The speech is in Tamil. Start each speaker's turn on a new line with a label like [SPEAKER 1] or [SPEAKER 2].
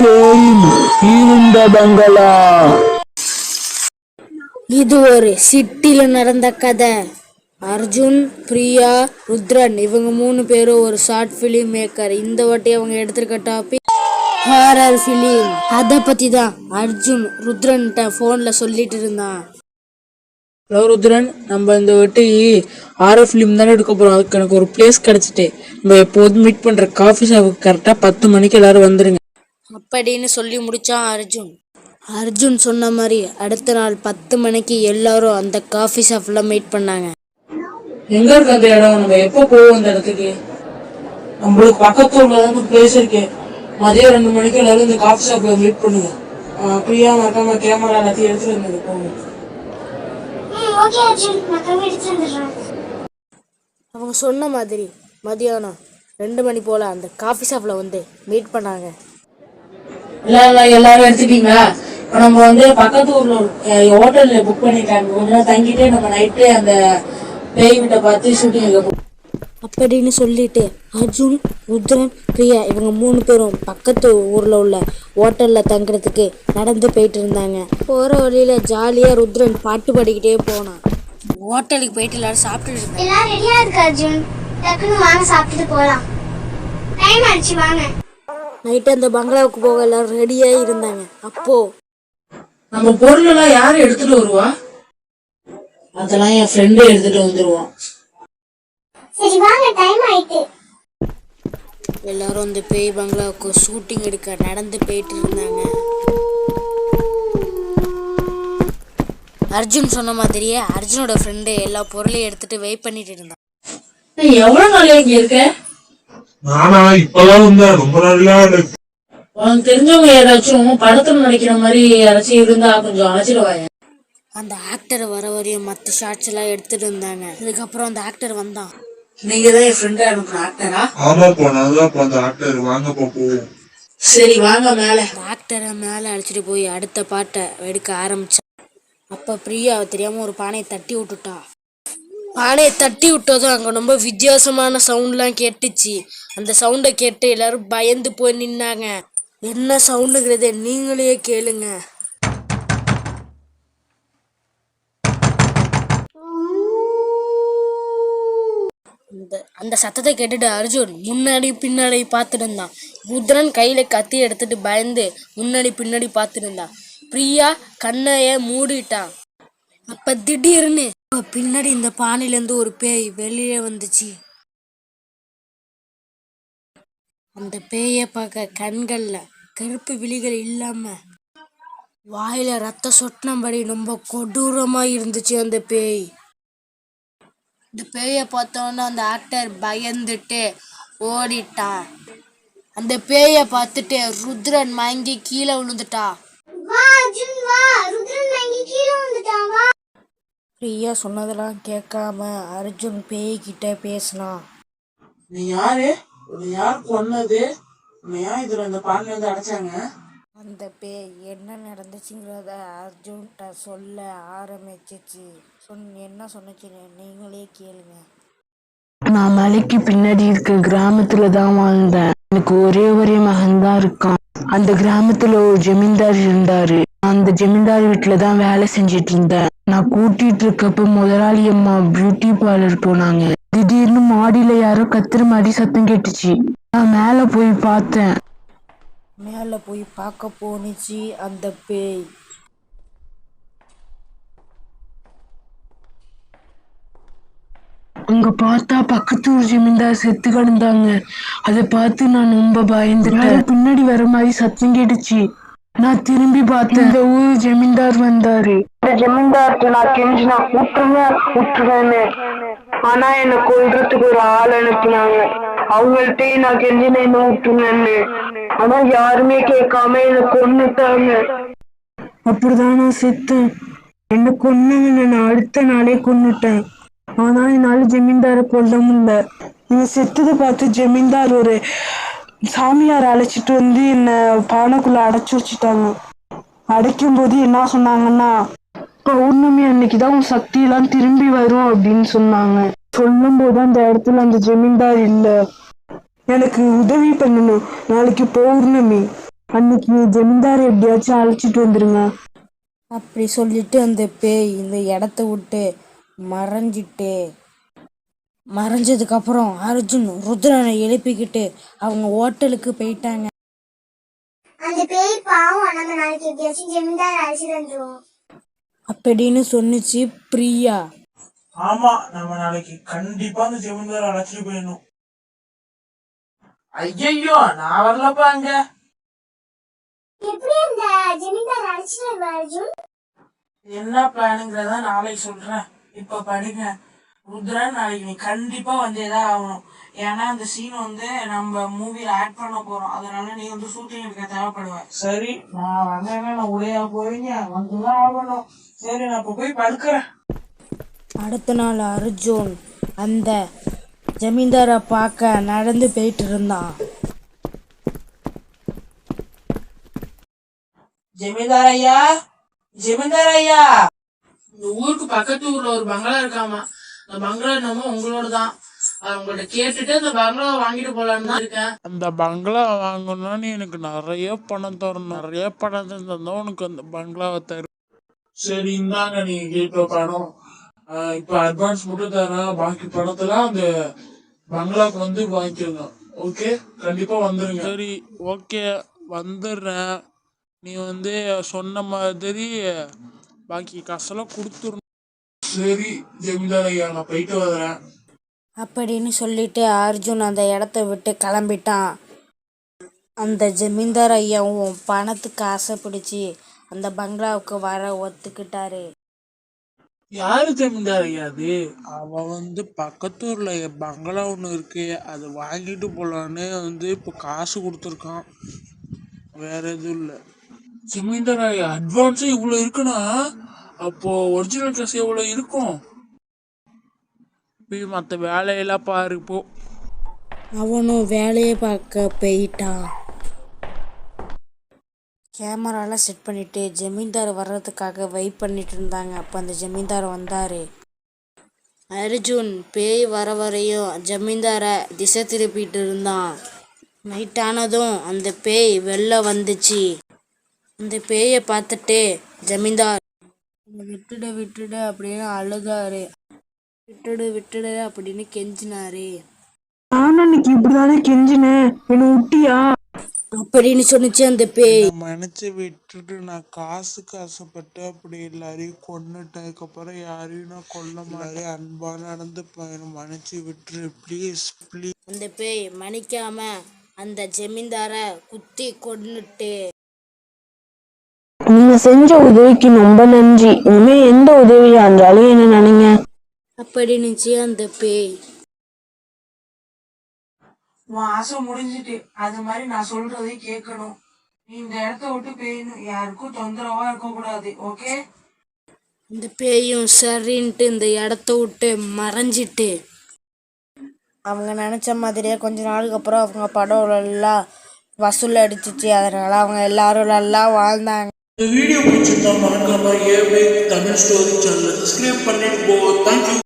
[SPEAKER 1] பேயின் இருண்ட பங்களா
[SPEAKER 2] இது ஒரு சிட்டில நடந்த கதை. அர்ஜுன் பிரியா ருத்ரன் இவங்க மூணு பேரும் ஒரு ஷார்ட் ஃபிலிம் மேக்கர் இந்த வாட்டி அவங்க எடுத்திருக்க டாபிக் ஹாரர் ஃபிலிம் அதை பத்தி தான் அர்ஜுன் ருத்ரன்ட்ட ஃபோன்ல சொல்லிட்டு இருந்தான்.
[SPEAKER 3] ஹலோ ருத்ரன். நம்ம இந்த வாட்டி ஆர்எஃப் ஃபிலிம் தானே எடுக்க போகிறோம் அதுக்கு எனக்கு ஒரு பிளேஸ் கிடச்சிட்டு. நம்ம எப்போதும் மீட் பண்ணுற காஃபி ஷாப்புக்கு கரெக்டாக பத்து மணிக்கு எல்லாரும் வந்துருங்க.
[SPEAKER 2] அப்படின்னு சொல்லி முடிச்சான் அர்ஜுன். அர்ஜுன் சொன்ன மாதிரி அடுத்த நாள் பத்து மணிக்கு எல்லாரும் அந்த காஃபி ஷாப்ல மீட் பண்ணாங்க.
[SPEAKER 3] எங்கே இருக்கு அந்த இடம்? நம்ம எப்போ போவோம் அந்த இடத்துக்கு? நம்மளுக்கு பக்கத்து ஊரில் தான் பிளேஸ் இருக்கு. மதியம் ரெண்டு மணிக்கு எல்லாரும் இந்த காஃபி ஷாப்பில் மீட் பண்ணுங்க. பிரியா மறக்காம கேமரா எல்லாத்தையும் எடுத்துட்டு வந்து போங்க.
[SPEAKER 4] ஓகே அர்ஜுன். நான் கம்மி எடுத்து வந்துடுறேன்.
[SPEAKER 2] அவங்க சொன்ன மாதிரி மதியானம் ரெண்டு மணி போல அந்த காஃபி ஷாப்ல வந்து மீட் பண்ணாங்க.
[SPEAKER 3] எல்லாம் எல்லாரும் எடுத்துட்டீங்களா? இப்போ நம்ம வந்து பக்கத்து ஊர்ல ஹோட்டல்ல புக் பண்ணிட்டாங்க. கொஞ்ச நேரம் தங்கிட்டு நம்ம நைட்டு அந்த பேய் வீட்டை பார்த்து ஷூட்டிங்.
[SPEAKER 2] அப்படின்னு சொல்லிட்டு அர்ஜுன் ருத்ரன் பிரியா இவங்க மூணு பேரும் பக்கத்து ஊர்ல உள்ள ஹோட்டல்ல தங்குறதுக்கு நடந்து போயிட்டு இருந்தாங்க. போற வழியில ஜாலியா ருத்ரன் பாட்டு பாடிக்கிட்டே போனான். ஹோட்டலுக்கு போயிட்டு எல்லாரும் சாப்பிட்டுட்டு இருந்தாங்க
[SPEAKER 4] எல்லாரும் ரெடியா இருக்கு அர்ஜுன். டக்குன்னு வாங்க சாப்பிட்டுட்டு போலாம். டைம் ஆயிடுச்சு வாங்க.
[SPEAKER 2] நைட்டு அந்த பங்களாவுக்கு போக எல்லாரும் ரெடியா இருந்தாங்க. அப்போ
[SPEAKER 3] நம்ம பொருள் எல்லாம் யாரு எடுத்துட்டு வருவா? அதெல்லாம் என் ஃப்ரெண்டு எடுத்துட்டு வந்துருவான்
[SPEAKER 4] சரி வாங்க டைம் ஆயிட்டு.
[SPEAKER 2] எல்லாரும் அந்த பேய் பங்களாவுக்கு ஷூட்டிங் எடுக்க நடந்து போயிட்டு இருந்தாங்க. அர்ஜுன் சொன்ன மாதிரியே அர்ஜுனோட ஃப்ரெண்டு எல்லா பொருளையும் எடுத்துட்டு வெயிட் பண்ணிட்டு இருந்தான்.
[SPEAKER 3] எவ்வளவு நாள் இங்க இருக்க?
[SPEAKER 5] நானா இப்பதான் வந்தேன். ரொம்ப நாளா
[SPEAKER 3] உனக்கு தெரிஞ்சவங்க யாராச்சும் படத்துல நடிக்கிற மாதிரி யாராச்சும் இருந்தா கொஞ்சம் அழைச்சிடுவாங்க
[SPEAKER 2] அந்த ஆக்டர் வர வரையும் மற்ற ஷார்ட்ஸ் எல்லாம் எடுத்துட்டு இருந்தாங்க அதுக்கப்புறம் அந்த ஆக்டர் வந்தான்.
[SPEAKER 3] நீங்க தான் என் ஃப்ரெண்டா அனுப்புன ஆக்டரா
[SPEAKER 5] ஆமாப்பா நான் தான் அந்த ஆக்டர் வாங்கப்பா போவோம்
[SPEAKER 3] சரி வாங்க மேல.
[SPEAKER 2] ஆக்டரை மேலே அழைச்சிட்டு போய் அடுத்த பாட்டை எடுக்க ஆரம்பிச்சான் அப்போ பிரியா தெரியாம ஒரு பானையை தட்டி விட்டுட்டா. பானையை தட்டி விட்டதும் அங்கே ரொம்ப வித்தியாசமான சவுண்ட்லாம் கேட்டுச்சு. அந்த சவுண்டை கேட்டு எல்லாரும் பயந்து போய் நின்னாங்க. என்ன சவுண்டுங்கிறத நீங்களே கேளுங்க. அந்த அந்த சத்தத்தை கேட்டுட்டு அர்ஜுன் முன்னாடி பின்னாடி பார்த்துட்டு இருந்தான் ருத்ரன் கையில கத்தி எடுத்துட்டு பயந்து முன்னாடி பின்னாடி பார்த்துட்டு இருந்தான் பிரியா கண்ணைய மூடிட்டான். அப்ப திடீர்னு பின்னாடி இந்த பானையில இருந்து ஒரு பேய் வெளியே வந்துச்சு. அந்த பேயை பார்க்க கண்கள்ல கருப்பு விழிகள் இல்லாம வாயில ரத்த சொட்டினபடி ரொம்ப கொடூரமா இருந்துச்சு அந்த பேய். இந்த பேயை பார்த்தோன்னா அந்த ஆக்டர் பயந்துட்டு ஓடிட்டான். அந்த பேயை பார்த்துட்டு ருத்ரன் மயங்கி கீழே விழுந்துட்டா. பிரியா சொன்னதெல்லாம் கேட்காம அர்ஜுன் பேய்கிட்ட பேசினான்.
[SPEAKER 3] நீ யாரு? உன்னை யார் கொன்னது? உன்னை இதுல இந்த பாலில இருந்து அடைச்சாங்க?
[SPEAKER 2] அந்த பேய் என்ன நடந்துச்சுங்கிறத அர்ஜுன்கிட்ட சொல்ல ஆரம்பிச்சிச்சு. சொன் என்ன சொன்னுச்சுன்னு நீங்களே கேளுங்க.
[SPEAKER 6] நான் மலைக்கு பின்னாடி இருக்க கிராமத்துல தான் வாழ்ந்தேன். எனக்கு ஒரே ஒரே மகன் தான் இருக்கான். அந்த கிராமத்துல ஒரு ஜமீன்தார் இருந்தாரு. அந்த ஜமீன்தார் வீட்டுல தான் வேலை செஞ்சிட்டு இருந்தேன் நான் கூட்டிட்டு இருக்கப்ப முதலாளி அம்மா பியூட்டி பார்லர் போனாங்க. திடீர்னு மாடியில யாரோ கத்துற மாதிரி சத்தம் கேட்டுச்சு. நான் மேல போய் பார்த்தேன்.
[SPEAKER 2] மேல போய் பார்க்க போனுச்சு அந்த பேய்.
[SPEAKER 6] அங்க பார்த்தா பக்கத்து ஊர் ஜமீன்தார் செத்து கிடந்தாங்க. அதை பார்த்து நான் ரொம்ப பயந்துட்டேன். பின்னாடி வர மாதிரி சத்தம் கேட்டுச்சு. நான் திரும்பி பார்த்தேன். இந்த ஊர் ஜமீன்தார் வந்தாரு. இந்த ஜமீன்தார்ட்ட நான் கெஞ்சினா விட்டுருங்க விட்டுருவேன்னு ஆனா என்ன கொல்றதுக்கு ஒரு ஆள் அனுப்புனாங்க. அவங்கள்ட்ட நான் கெஞ்சின என்ன விட்டுருங்கன்னு ஆனா யாருமே கேட்காம என்ன கொன்னுட்டாங்க. அப்படிதான் நான் செத்தேன். என்ன கொன்னவங்க நான் அடுத்த நாளே கொன்னுட்டேன். ஆனா என்னால ஜமீன்தாரை கொல்ல முடியல நீங்க செத்ததை பார்த்து ஜமீன்தார் ஒரு சாமியார் அழைச்சிட்டு வந்து என்ன பானைக்குள்ள அடைச்சு வச்சுட்டாங்க. அடைக்கும் போது என்ன சொன்னாங்கன்னா பௌர்ணமி அன்னைக்கு தான் உன் சக்தி எல்லாம் திரும்பி வரும் அப்படின்னு சொன்னாங்க. சொல்லும் போது அந்த இடத்துல அந்த ஜமீன்தார் இல்ல. எனக்கு உதவி பண்ணணும். நாளைக்கு பௌர்ணமி. அன்னைக்கு ஜமீன்தார் எப்படியாச்சும் அழைச்சிட்டு வந்துருங்க.
[SPEAKER 2] அப்படி சொல்லிட்டு அந்த பேய் இந்த இடத்த விட்டு மறைஞ்சிட்டு. மறைஞ்சதுக்கப்புறம் அர்ஜுன் ருத்ரனை எழுப்பிக்கிட்டு அவங்க ஹோட்டலுக்கு போயிட்டாங்க.
[SPEAKER 4] அந்த பேய் பாவம் நம்ம நாளைக்கு எப்படியாச்சும் ஜமீன்தார் அழைச்சிட்டு வந்துருவோம்.
[SPEAKER 2] அப்படின்னு சொன்னுச்சு பிரியா.
[SPEAKER 3] ஆமா நம்ம நாளைக்கு கண்டிப்பா அந்த ஜமீன்தார் அழைச்சிட்டு போயிடணும். ஐயையோ நான் வரலப்பா அங்க.
[SPEAKER 4] எப்படி அந்த ஜமீன்தார் அழைச்சிட்டு வருவா அர்ஜுன்?
[SPEAKER 3] என்ன பிளானுங்கிறத நாளைக்கு சொல்றேன். இப்ப படிங்க. ருத்ரன் நாளைக்கு நீ கண்டிப்பா வந்தேதான் ஆகணும். ஏன்னா அந்த சீன் வந்து நம்ம மூவில ஆட் பண்ண போறோம். அதனால நீ வந்து ஷூட்டிங் எடுக்க தேவைப்படுவ. சரி நான் வந்தேன்னா நான் உடையா போவீங்க வந்துதான் ஆகணும். சரி நான் இப்ப போய் படுக்கிறேன்.
[SPEAKER 2] அடுத்த நாள் அர்ஜுன் அந்த ஜமீன்தாரை பார்க்க நடந்து போயிட்டு இருந்தான்
[SPEAKER 3] ஜமீன்தார் ஐயா? ஜமீன்தார் ஐயா? இந்த ஊருக்கு பக்கத்து ஊர்ல ஒரு பங்களா இருக்காமா? அந்த பங்களா என்னமோ உங்களோட தான் அது உங்கள்ட்ட கேட்டுட்டு அந்த பங்களா வாங்கிட்டு போலான்னு தான் இருக்கேன்.
[SPEAKER 7] அந்த பங்களா வாங்கணும்னா நீ எனக்கு நிறைய பணம் தரணும். நிறைய பணம் தந்தா உனக்கு அந்த பங்களாவை தரும்
[SPEAKER 5] சரி இந்தாங்க நீங்க கேட்ட பணம். ஆஹ் இப்ப அட்வான்ஸ் மட்டும் தரேன். பாக்கி பணத்தெல்லாம் அந்த பங்களாக்கு வந்து வாங்கிக்கோங்க. ஓகே கண்டிப்பா வந்துருங்க.
[SPEAKER 7] சரி ஓகே வந்துடுறேன். நீ வந்து சொன்ன மாதிரி பாக்கி காசெல்லாம் கொடுத்துடணும்.
[SPEAKER 5] சரி ஜமீன்தார் ஐயா நான் போயிட்டு வரேன்
[SPEAKER 2] அப்படின்னு சொல்லிட்டு அர்ஜுன் அந்த இடத்த விட்டு கிளம்பிட்டான். அந்த ஜமீன்தார் ஐயாவும் பணத்துக்கு ஆசை பிடிச்சி அந்த பங்களாவுக்கு வர ஒத்துக்கிட்டாரு.
[SPEAKER 5] யாரு ஜமீன்தார் ஐயா அது?
[SPEAKER 7] அவ வந்து பக்கத்தூர்ல பங்களா ஒன்று இருக்கு. அதை வாங்கிட்டு போலான்னு வந்து இப்போ காசு கொடுத்துருக்கான். வேற எதுவும் இல்லை.
[SPEAKER 5] ஜமீன்தார் அட்வான்ஸே இவ்வளோ இவ்வளவு இருக்குன்னா அப்போ ஒரிஜினல் காசு எவ்வளவு இருக்கும்?
[SPEAKER 7] போய் மற்ற வேலையெல்லாம் பாரு போ.
[SPEAKER 2] அவனும் வேலையை பார்க்க போயிட்டான். கேமராலாம் செட் பண்ணிட்டு ஜமீன்தார் வர்றதுக்காக வெயிட் பண்ணிட்டு இருந்தாங்க. அப்போ அந்த ஜமீன்தார் வந்தாரு. அர்ஜுன் பேய் வர வரையும் ஜமீன்தாரை திசை திருப்பிட்டு இருந்தான். நைட் ஆனதும் அந்த பேய் வெளில வந்துச்சு. அந்த பேயை பார்த்துட்டு ஜமீன்தார். "என்னை விட்டுடு விட்டுடு அப்படின்னு அழுதாரு. விட்டுடு விட்டுடு அப்படின்னு கெஞ்சினாரு.
[SPEAKER 6] நான் அன்னைக்கு இப்படிதானே கெஞ்சினேன். என்னை விட்டியா
[SPEAKER 2] அப்படின்னு சொன்னுச்சு அந்த பேய்.
[SPEAKER 7] மன்னிச்சு விட்டுட்டு நான் காசுக்கு ஆசைப்பட்டு அப்படி எல்லாரையும் கொன்னுட்டதுக்கப்புறம் யாரையும் நான் கொல்ல மாதிரி அன்பா நடந்துப்பேன் என்னை மன்னிச்சு விட்டுரு ப்ளீஸ் ப்ளீஸ்
[SPEAKER 2] அந்த பேய் மன்னிக்காம அந்த ஜமீன்தாரை குத்தி கொன்னுட்டு.
[SPEAKER 6] நீங்க செஞ்ச உதவிக்கு ரொம்ப நன்றி. இனிமே எந்த உதவியா இருந்தாலும் என்ன நினைங்க?
[SPEAKER 2] அப்படின்னுச்சு அந்த பேய்.
[SPEAKER 3] உன் ஆசை முடிஞ்சிட்டு அது மாதிரி நான் சொல்றதை கேட்கணும். நீ இந்த இடத்த விட்டு போயிடணும் யாருக்கும் தொந்தரவா இருக்க கூடாது ஓகே?
[SPEAKER 2] இந்த பேயும் சரின்ட்டு இந்த இடத்த விட்டு மறைஞ்சிட்டு. அவங்க நினச்ச மாதிரியே கொஞ்ச நாளுக்கு அப்புறம் அவங்க படம் எல்லாம் வசூல் அடிச்சிச்சு. அதனால அவங்க எல்லாரும் நல்லா வாழ்ந்தாங்க.
[SPEAKER 5] இந்த வீடியோ பிடிச்சிருந்தா மறக்காம AB Tamil story channel subscribe பண்ணிட்டு போ. Thank you